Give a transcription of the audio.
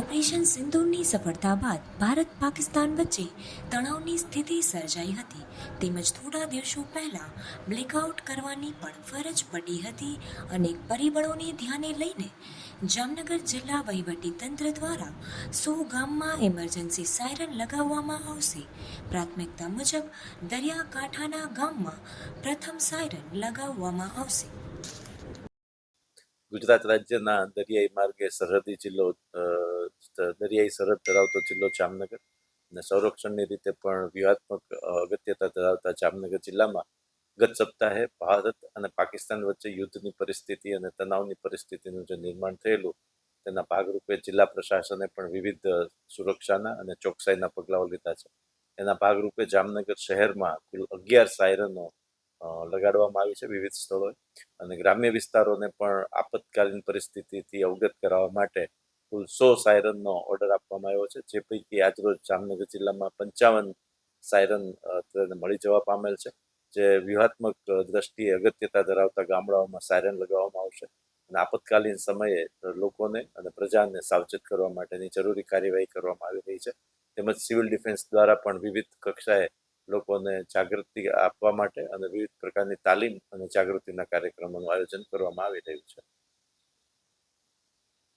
Operation સિંદૂરની સફળતા બાદ ભારત પાકિસ્તાન વચ્ચે તણાવની સ્થિતિ સર્જાઈ હતી. તેમજ થોડા દિવસો પહેલાં બ્લેકઆઉટ કરવાની પણ ફરજ પડી હતી અને પરિબળોને ધ્યાને લઈને જામનગર જિલ્લા વહીવટી તંત્ર દ્વારા સો ગામમાં ઇમરજન્સી સાયરન લગાવવામાં આવશે. પ્રાથમિકતા મુજબ દરિયાકાંઠાના ગામમાં પ્રથમ સાયરન લગાવવામાં આવશે. ગુજરાત રાજ્યના દરિયાઈ માર્ગે સરહદી જિલ્લો દરિયાઈ સરહદ ધરાવતો જિલ્લો જામનગર અને સંરક્ષણની રીતે પણ વ્યૂહાત્મક અગત્યતા ધરાવતા જામનગર જિલ્લામાં ગત સપ્તાહે ભારત અને પાકિસ્તાન વચ્ચે યુદ્ધની પરિસ્થિતિ અને તણાવની પરિસ્થિતિનું જે નિર્માણ થયેલું, તેના ભાગરૂપે જિલ્લા પ્રશાસને પણ વિવિધ સુરક્ષાના અને ચોકસાઈના પગલાઓ લીધા છે. એના ભાગરૂપે જામનગર શહેરમાં કુલ અગિયાર સાયરનો લગાડવામાં આવી છે વિવિધ સ્થળોએ અને ગ્રામ્ય વિસ્તારોને પણ આપતકાલીન પરિસ્થિતિથી અવગત કરાવવા માટે કુલ સો સાયરનનો ઓર્ડર આપવામાં આવ્યો છે, જે પૈકી આજરોજ જામનગર જિલ્લામાં પંચાવન સાયરન મળી જવા પામેલ છે, જે વ્યૂહાત્મક દ્રષ્ટિએ અગત્યતા ધરાવતા ગામડાઓમાં સાયરન લગાવવામાં આવશે અને આપતકાલીન સમયે લોકોને અને પ્રજાને સાવચેત કરવા માટેની જરૂરી કાર્યવાહી કરવામાં આવી રહી છે. તેમજ સિવિલ ડિફેન્સ દ્વારા પણ વિવિધ કક્ષાએ લોકોને જાગૃતિ આપવા માટે અને વિવિધ પ્રકારની તાલીમ અને જાગૃતિના કાર્યક્રમોનું આયોજન કરવામાં આવી રહ્યું છે.